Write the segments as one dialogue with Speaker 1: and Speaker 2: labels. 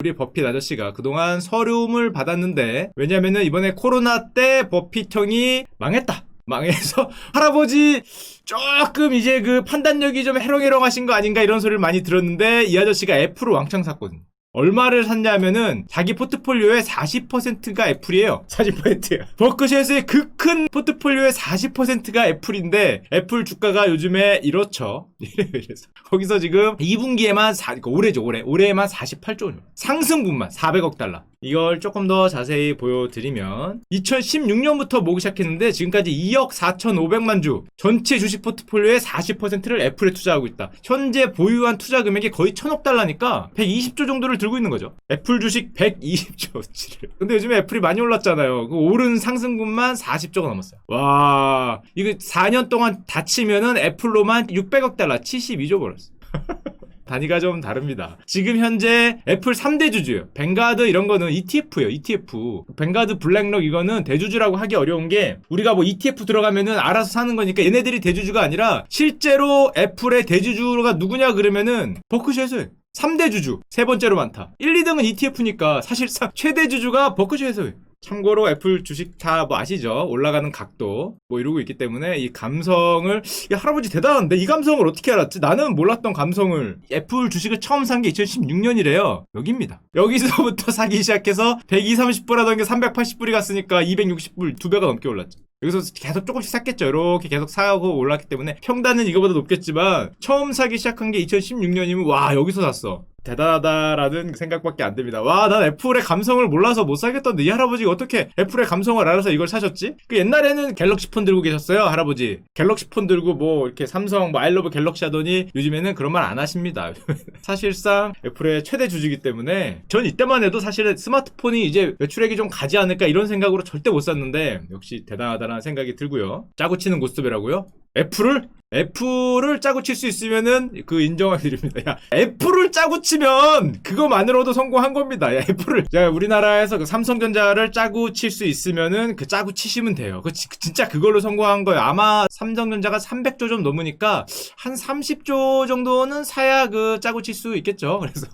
Speaker 1: 우리 버핏 아저씨가 그동안 서름을 받았는데 왜냐면은 이번에 코로나 때 버핏형이 망했다. 망해서 할아버지 조금 이제 그 판단력이 좀 해롱해롱하신 거 아닌가 이런 소리를 많이 들었는데 이 아저씨가 애플을 왕창 샀거든요. 얼마를 샀냐면은 자기 포트폴리오의 40%가 애플이에요. 40%예요. 버크셔스의 그 큰 포트폴리오의 40%가 애플인데 애플 주가가 요즘에 이렇죠. 이래서 거기서 지금 2분기에만 4, 그러니까 올해죠 올해 올해에만 48조 원 상승분만 400억 달러. 이걸 조금 더 자세히 보여드리면 2016년부터 모기 시작했는데 지금까지 2억 4,500만 주 전체 주식 포트폴리오의 40%를 애플에 투자하고 있다. 현재 보유한 투자 금액이 거의 1,000억 달러니까 120조 정도를 들고 있는 거죠. 애플 주식 120조치를. 근데 요즘에 애플이 많이 올랐잖아요. 그 오른 상승분만 40조가 넘었어요. 와, 이거 4년 동안 다치면은 애플로만 600억 달러, 72조 벌었어. 단위가 좀 다릅니다. 지금 현재 애플 3대 주주예요. 뱅가드 이런 거는 ETF예요. ETF. 뱅가드 블랙록 이거는 대주주라고 하기 어려운 게 우리가 뭐 ETF 들어가면은 알아서 사는 거니까 얘네들이 대주주가 아니라 실제로 애플의 대주주가 누구냐 그러면은 버크셔에서 3대 주주. 세 번째로 많다. 1, 2등은 ETF니까 사실상 최대 주주가 버크셔에서. 참고로 애플 주식 다 뭐 아시죠? 올라가는 각도 뭐 이러고 있기 때문에 이 감성을 야 할아버지 대단한데 이 감성을 어떻게 알았지? 나는 몰랐던 감성을 애플 주식을 처음 산 게 2016년이래요. 여기입니다. 여기서부터 사기 시작해서 120, 30불 하던 게 380불이 갔으니까 260불 두 배가 넘게 올랐죠. 여기서 계속 조금씩 샀겠죠. 이렇게 계속 사고 올랐기 때문에 평단은 이거보다 높겠지만 처음 사기 시작한 게 2016년이면 와 여기서 샀어. 대단하다라는 생각밖에 안 듭니다. 와, 난 애플의 감성을 몰라서 못 사겠던데 이 할아버지가 어떻게 애플의 감성을 알아서 이걸 사셨지? 그 옛날에는 갤럭시 폰 들고 계셨어요, 할아버지. 갤럭시 폰 들고 뭐 이렇게 삼성 뭐 아이러브 갤럭시 하더니 요즘에는 그런 말 안 하십니다. 사실상 애플의 최대 주주이기 때문에 전 이때만 해도 사실은 스마트폰이 이제 매출액이 좀 가지 않을까 이런 생각으로 절대 못 샀는데 역시 대단하다는 생각이 들고요. 짜고 치는 고스톱이라고요? 애플을 애플을 짜고 칠 수 있으면은 그 인정을 드립니다. 야, 애플을 짜고 치면 그거만으로도 성공한 겁니다. 야, 애플을 자, 우리나라에서 그 삼성전자를 짜고 칠 수 있으면은 그 짜고 치시면 돼요. 그 지- 진짜 그걸로 성공한 거예요. 아마 삼성전자가 300조 좀 넘으니까 한 30조 정도는 사야 그 짜고 칠 수 있겠죠. 그래서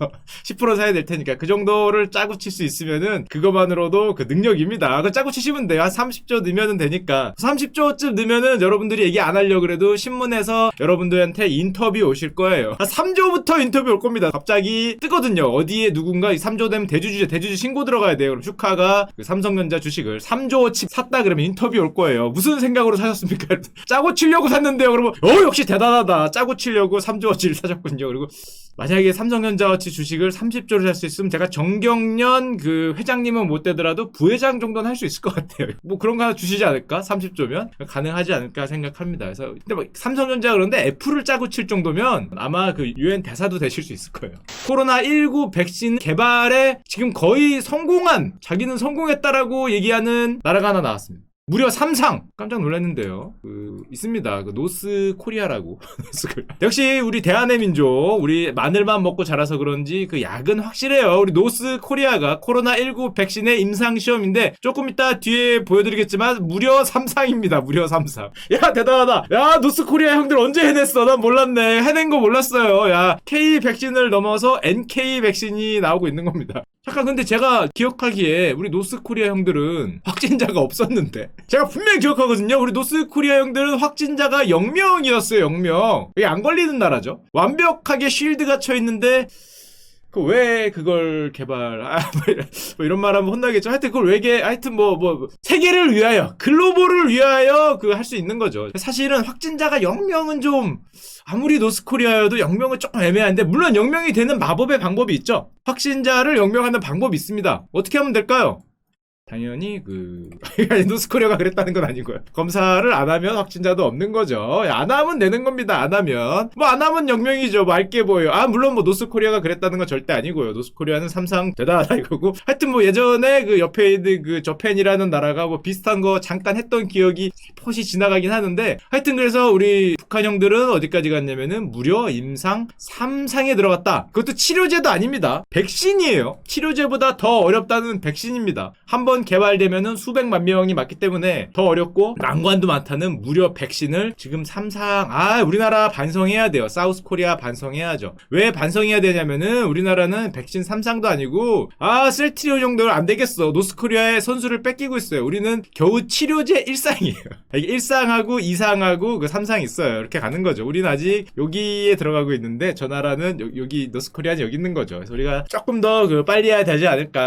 Speaker 1: 10% 사야 될 테니까 그 정도를 짜고 칠 수 있으면은 그거만으로도 그 능력입니다. 그 짜고 치시면 돼요. 한 30조 넣으면 되니까 30조쯤 넣으면은 여러분들이 얘기 안 하려고 그래도 신문에서 여러분들한테 인터뷰 오실 거예요. 3조부터 인터뷰 올 겁니다. 갑자기 뜨거든요. 어디에 누군가 이 3조 되면 대주주 대주주 신고 들어가야 돼요. 그럼 슈카가 그 삼성전자 주식을 3조어치 샀다 그러면 인터뷰 올 거예요. 무슨 생각으로 사셨습니까? 짜고 치려고 샀는데요. 그러면 어 역시 대단하다. 짜고 치려고 3조어치를 사셨군요. 그리고 만약에 삼성전자어치 주식을 30조를 살 수 있으면 제가 정경련 그 회장님은 못 되더라도 부회장 정도는 할 수 있을 것 같아요. 뭐 그런 거 하나 주시지 않을까? 30조면 가능하지 않을까 생각합니다. 그래서 근데 막 삼성전자 그런데 애플을 짜고 칠 정도면 아마 그 유엔 대사도 되실 수 있을 거예요. 코로나 19 백신 개발에 지금 거의 성공한 자기는 성공했다라고 얘기하는 나라가 하나 나왔습니다. 무려 3상 깜짝 놀랐는데요. 그 있습니다. 그 노스 코리아라고. 역시 우리 대한의 민족, 우리 마늘만 먹고 자라서 그런지 그 약은 확실해요. 우리 노스 코리아가 코로나 19 백신의 임상 시험인데 조금 이따 뒤에 보여드리겠지만 무려 3상입니다. 무려 3상. 야 대단하다. 야 노스 코리아 형들 언제 해냈어? 난 몰랐네. 해낸 거 몰랐어요. 야 K 백신을 넘어서 NK 백신이 나오고 있는 겁니다. 잠깐 근데 제가 기억하기에 우리 노스코리아 형들은 확진자가 없었는데. 제가 분명히 기억하거든요. 우리 노스코리아 형들은 확진자가 0명이었어요 0명. 이게 안 걸리는 나라죠. 완벽하게 쉴드가 쳐 있는데 그 왜 그걸 개발 아, 뭐 이런, 뭐 이런 말 하면 혼나겠죠 하여튼 그걸 왜게 하여튼 뭐 뭐 세계를 위하여 글로벌을 위하여 그 할 수 있는 거죠 사실은 확진자가 0명은 좀 아무리 노스코리아여도 0명은 조금 애매한데 물론 0명이 되는 마법의 방법이 있죠. 확진자를 0명하는 방법이 있습니다. 어떻게 하면 될까요? 당연히 그 노스코리아가 그랬다는 건 아니고요. 검사를 안 하면 확진자도 없는 거죠. 안 하면 되는 겁니다. 안 하면 뭐 안 하면 0명이죠. 맑게 보여. 아 물론 뭐 노스코리아가 그랬다는 건 절대 아니고요. 노스코리아는 삼상 대단하다 이거고. 하여튼 뭐 예전에 그 옆에 있는 그 저펜이라는 나라가 뭐 비슷한 거 잠깐 했던 기억이 살포시 지나가긴 하는데 하여튼 그래서 우리 북한 형들은 어디까지 갔냐면은 무려 임상 3상에 들어갔다. 그것도 치료제도 아닙니다. 백신이에요. 치료제보다 더 어렵다는 백신입니다. 한번 개발되면은 수백만 명이 맞기 때문에 더 어렵고 난관도 많다는 무료 백신을 지금 삼상 아 우리나라 반성해야 돼요. 사우스 코리아 반성해야죠. 왜 반성해야 되냐면은 우리나라는 백신 삼상도 아니고 아 셀트리오 정도는 안 되겠어. 노스 코리아의 선수를 뺏기고 있어요. 우리는 겨우 치료제 일상이에요. 이게 일상하고 이상하고 그 삼상 있어요. 이렇게 가는 거죠. 우리는 아직 여기에 들어가고 있는데 저 나라는 여, 여기 노스 코리아는 여기 있는 거죠. 그래서 우리가 조금 더 그 빨리 해야 되지 않을까.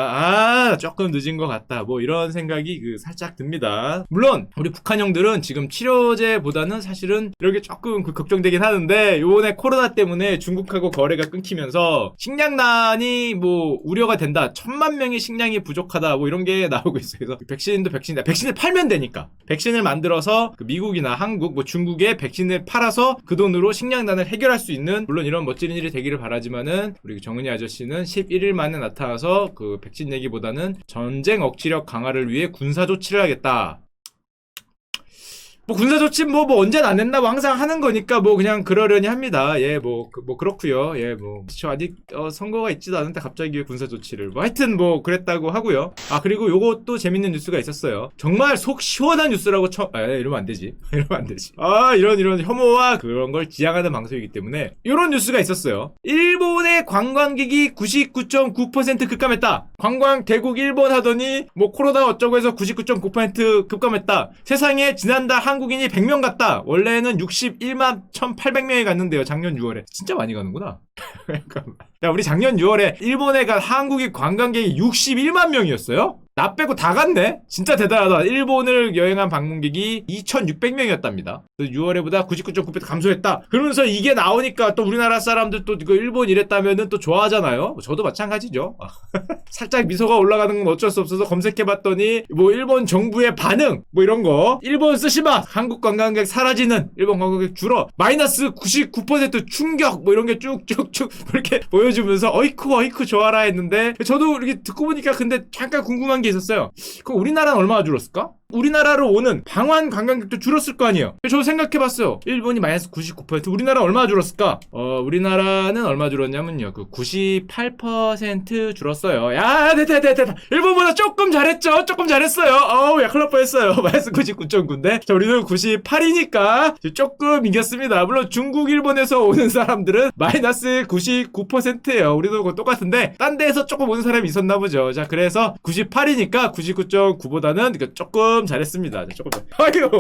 Speaker 1: 아 조금 늦은 것 같다. 뭐 이런 생각이 그 살짝 듭니다. 물론 우리 북한 형들은 지금 치료제보다는 사실은 이렇게 조금 그 걱정되긴 하는데 요번에 코로나 때문에 중국하고 거래가 끊기면서 식량난이 뭐 우려가 된다. 천만 명의 식량이 부족하다. 뭐 이런 게 나오고 있어요. 그래서 백신도 백신이다. 백신을 팔면 되니까. 백신을 만들어서 그 미국이나 한국, 뭐 중국에 백신을 팔아서 그 돈으로 식량난을 해결할 수 있는 물론 이런 멋진 일이 되기를 바라지만은 우리 정은희 아저씨는 11일 만에 나타나서 그 백신 얘기보다는 전쟁 억지 력 강화를 위해 군사 조치를 하겠다. 뭐 군사 조치 뭐, 뭐 언제는 안 했나 뭐 항상 하는 거니까 뭐 그냥 그러려니 합니다. 예, 뭐, 그- 뭐 그렇고요. 예, 뭐. 저 아직 어, 선거가 있지도 않은데 갑자기 왜 군사 조치를. 뭐 하여튼 뭐 그랬다고 하고요. 아, 그리고 요것도 재밌는 뉴스가 있었어요. 정말 속 시원한 뉴스라고 처, 아, 이러면 안 되지. 이러면 안 되지. 아, 이런 이런 혐오와 그런 걸 지향하는 방송이기 때문에 이런 뉴스가 있었어요. 일본의 관광객이 99.9% 급감했다. 관광 대국 일본 하더니 뭐 코로나 어쩌고 해서 99.9% 급감했다. 세상에 지난달 한 국인이 100명 갔다. 원래는 61만 1,800명이 갔는데요. 작년 6월에. 진짜 많이 가는구나. 잠깐만. 야, 우리 작년 6월에 일본에 간 한국인 관광객이 61만 명이었어요? 나 빼고 다 갔네? 진짜 대단하다. 일본을 여행한 방문객이 2,600명이었답니다. 6월에보다 99.9% 감소했다. 그러면서 이게 나오니까 또 우리나라 사람들 또 이거 일본 이랬다면은 또 좋아하잖아요. 저도 마찬가지죠. 살짝 미소가 올라가는 건 어쩔 수 없어서 검색해봤더니 뭐 일본 정부의 반응 뭐 이런 거 일본 쓰시마 한국 관광객 사라지는 일본 관광객 줄어 마이너스 99% 충격 뭐 이런 게 쭉쭉쭉 이렇게 보여주면서 어이쿠 어이쿠 좋아라 했는데 저도 이렇게 듣고 보니까 근데 잠깐 궁금한 게 있었어요. 그럼 우리나라는 얼마나 줄었을까? 우리나라로 오는 방한 관광객도 줄었을 거 아니에요. 저도 생각해봤어요. 일본이 마이너스 99%, 우리나라 얼마나 줄었을까? 어, 우리나라는 얼마 줄었냐면요. 그 98% 줄었어요. 야, 됐다, 됐다, 됐다. 일본보다 조금 잘했죠? 조금 잘했어요. 어우, 야, 날 뻔했어요. 마이너스 99.9인데. 자, 우리는 98이니까 조금 이겼습니다. 물론 중국, 일본에서 오는 사람들은 마이너스 99%예요. 우리도 그거 똑같은데, 딴 데에서 조금 오는 사람이 있었나 보죠. 자, 그래서 98이니까 99.9보다는 조금 잘했습니다. 자, 조금. 잘- 아유,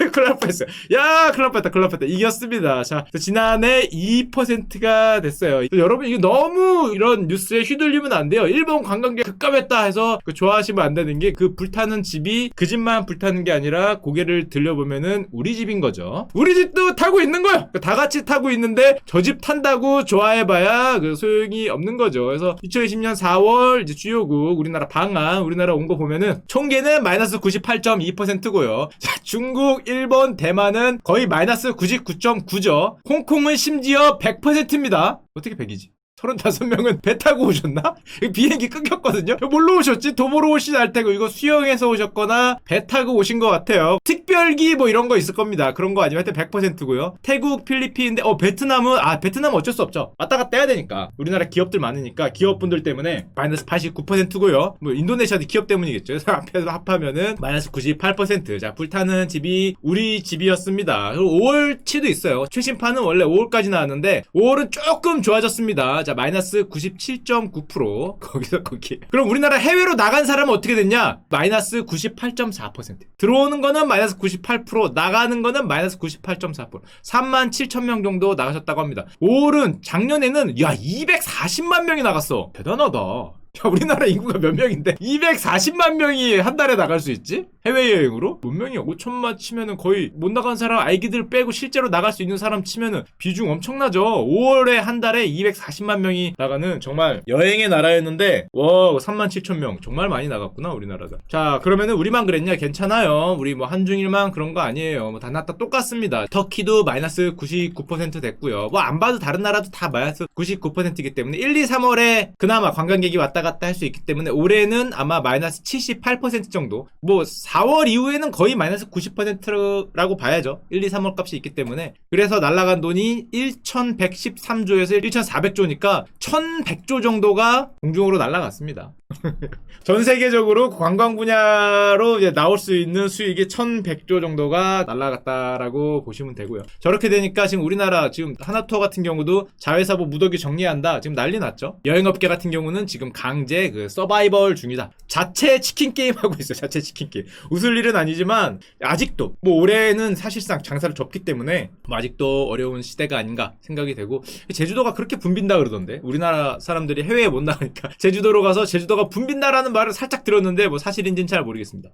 Speaker 1: 아유, 큰일 날 뻔했어요. 야, 큰일 날 뻔했다, 큰일 날 뻔했다. 이겼습니다. 자, 지난해 2%가 됐어요. 또 여러분, 이게 너무 이런 뉴스에 휘둘리면 안 돼요. 일본 관광객 급감했다 해서 그 좋아하시면 안 되는 게 그 불타는 집이 그 집만 불타는 게 아니라 고개를 들려보면은 우리 집인 거죠. 우리 집도 타고 있는 거예요. 다 같이 타고 있는데 저 집 탄다고 좋아해봐야 그 소용이 없는 거죠. 그래서 2020년 4월 이제 주요국 우리나라 방한 우리나라 온 거 보면은 총계는 마이너스 98.2%고요. 중국, 일본, 대만은 거의 마이너스 99.9죠. 홍콩은 심지어 100%입니다. 어떻게 100이지? 35명은 배 타고 오셨나? 비행기 끊겼거든요? 뭘로 오셨지? 도보로 오시지 않을 테고 이거 수영해서 오셨거나 배 타고 오신 것 같아요. 특별기 뭐 이런 거 있을 겁니다. 그런 거 아니면 하여튼 100%고요. 태국, 필리핀인데 어 베트남은 아 베트남은 어쩔 수 없죠. 왔다 갔다 해야 되니까. 우리나라 기업들 많으니까 기업분들 때문에 마이너스 89%고요. 뭐 인도네시아도 기업 때문이겠죠. 그래서 앞에서 합하면은 마이너스 98%. 자 불타는 집이 우리 집이었습니다. 그리고 5월치도 있어요. 최신판은 원래 5월까지 나왔는데 5월은 조금 좋아졌습니다. 자 마이너스 97.9% 거기서 거기. 그럼 우리나라 해외로 나간 사람은 어떻게 됐냐? 마이너스 98.4%. 들어오는 거는 마이너스 98%, 나가는 거는 마이너스 98.4%. 3만 7천 명 정도 나가셨다고 합니다. 5월은 작년에는 야 240만 명이 나갔어. 대단하다. 야, 우리나라 인구가 몇 명인데 240만 명이 한 달에 나갈 수 있지? 해외여행으로? 몇 명이야? 5천만 치면은 거의 못 나간 사람 아기들 빼고 실제로 나갈 수 있는 사람 치면은 비중 엄청나죠? 5월에 한 달에 240만 명이 나가는 정말 여행의 나라였는데 와 3만 7천 명 정말 많이 나갔구나 우리나라가 자 그러면은 우리만 그랬냐? 괜찮아요 우리 뭐 한중일만 그런 거 아니에요 뭐 다 나다 똑같습니다 터키도 마이너스 99% 됐고요 뭐 안 봐도 다른 나라도 다 마이너스 99%이기 때문에 1, 2, 3월에 그나마 관광객이 왔다 갔다 할 수 있기 때문에 올해는 아마 마이너스 78% 정도. 뭐 4월 이후에는 거의 마이너스 90%라고 봐야죠. 1, 2, 3월 값이 있기 때문에. 그래서 날라간 돈이 1113조에서 1400조니까 1100조 정도가 공중으로 날라갔습니다 전 세계적으로 관광 분야로 이제 나올 수 있는 수익이 1100조 정도가 날라갔다라고 보시면 되고요. 저렇게 되니까 지금 우리나라 지금 하나투어 같은 경우도 자회사부 무더기 정리한다. 지금 난리 났죠. 여행업계 같은 경우는 지금 강제 그 서바이벌 중이다. 자체 치킨 게임 하고 있어요. 자체 치킨 게임. 웃을 일은 아니지만 아직도 뭐 올해는 사실상 장사를 접기 때문에 뭐 아직도 어려운 시대가 아닌가 생각이 되고 제주도가 그렇게 붐빈다 그러던데 우리나라 사람들이 해외에 못 나가니까 제주도로 가서 제주도 정서가 붐빈다라는 말을 살짝 들었는데 뭐 사실인지는 잘 모르겠습니다.